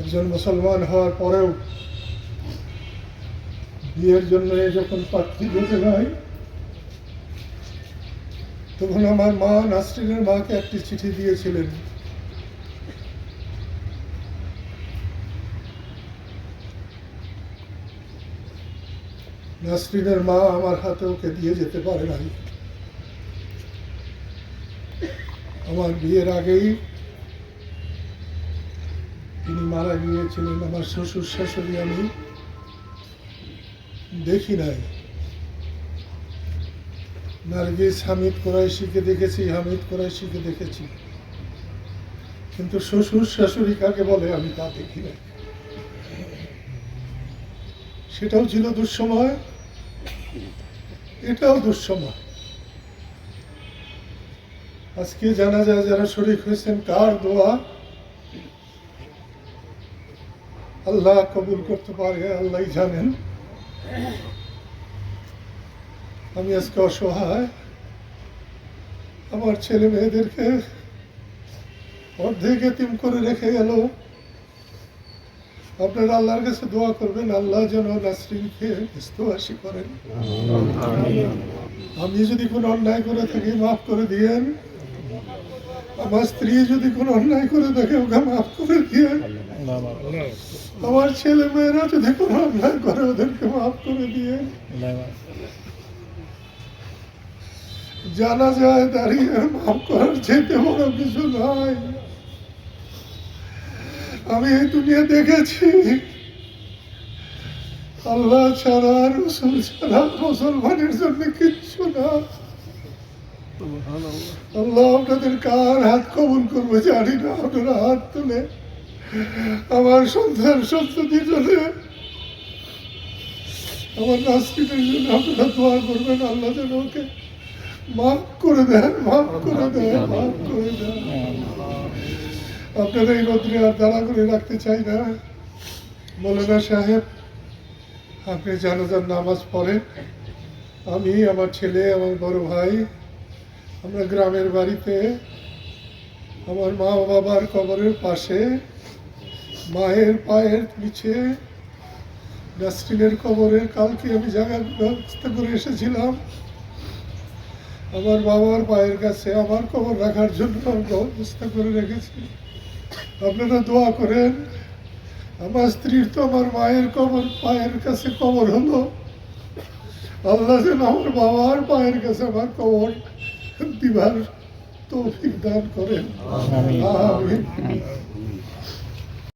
একজন মুসলমান হওয়ার পরেও বিয়ের জন্য যখন পাত্রী যেতে হয় তখন আমার মা নাসরিনের মাকে একটি চিঠি দিয়েছিলেন। নাসরিনের মা আমার হাতে ওকে দিয়ে যেতে পারে নাই। আমার বিয়ের আগেই তিনি মারা গিয়েছিলেন, আমার শ্বশুর শাশুড়ি আমি দেখি নাই। নার্গিস হামিদ কোরাইশিকে দেখেছি, হামিদ কোরাইশিকে দেখেছি। কিন্তু শ্বশুর শাশুড়ি কাকে বলে আমি তা দেখি নাই। সেটাও ছিল দুঃসময়, এটাও দুঃসময়। আজকে জানা যায় যারা শরীর হয়েছেন, কার দোয়া? আল্লাহ কবুল করতে পারে আল্লাহ জানেন। আমি আজকে অসহায়। আমার ছেলে মেয়েদেরকে অর্ধেক এতিম করে রেখে গেল আপনারা আল্লাহর কাছে দোয়া করবেন আল্লাহ যেন নাসরিনকে ইস্তহাসি করেন। আমি যদি কোনো অন্যায় করে থাকি মাফ করে দিয়েন। আমার স্ত্রী যদি কোনো অন্যায় করে থাকে, ওকে মাফ করে দিয়েন আমার ছেলে মেয়েরা যদি কোনো অন্যায় করে, ওদেরকে মাফ করে দিয়ে জানা যায় দাঁড়িয়ে মাফ করার যেতে বড় কিছু নয়। আমি এই দুনিয়া দেখেছি। আল্লাহ ছাড়া রসুল ছাড়া মুসলমানের জন্য কিচ্ছু না। আল্লাহ আপনাদের কার হাত কবুল করবে জানি না আপনারা হাত তুলে আমার সন্তান সন্ততির জন্য আমার নাস্তিনের জন্য আপনারা দোয়া করবেন আল্লাহ যেন ওকে মাফ করে দেন মাফ করে দেন মাফ করে দেন। আপনারা এই রোদ্রে আর দাঁড়া করে রাখতে চাই না। মৌলানা সাহেব আপনি জানাজার নামাজ পড়েন। আমি আমার ছেলে আমার বড় ভাই আমরা গ্রামের বাড়িতে আমার মা বাবার কবরের পাশে মায়ের পায়ের নিচে নাসরিনের কবরের কালকে আমি জায়গার ব্যবস্থা করে এসেছিলাম। আমার বাবার পায়ের কাছে আমার কবর রাখার জন্য আমি ব্যবস্থা করে রেখেছি। আপনারা দোয়া করেন, আমার স্ত্রীর তো আমার মায়ের কবর, পায়ের কাছে কবর হলো। আল্লাহ যেন আমার বাবার পায়ের কাছে আমার কবর দিবার তৌফিক দান করেন। আমিন।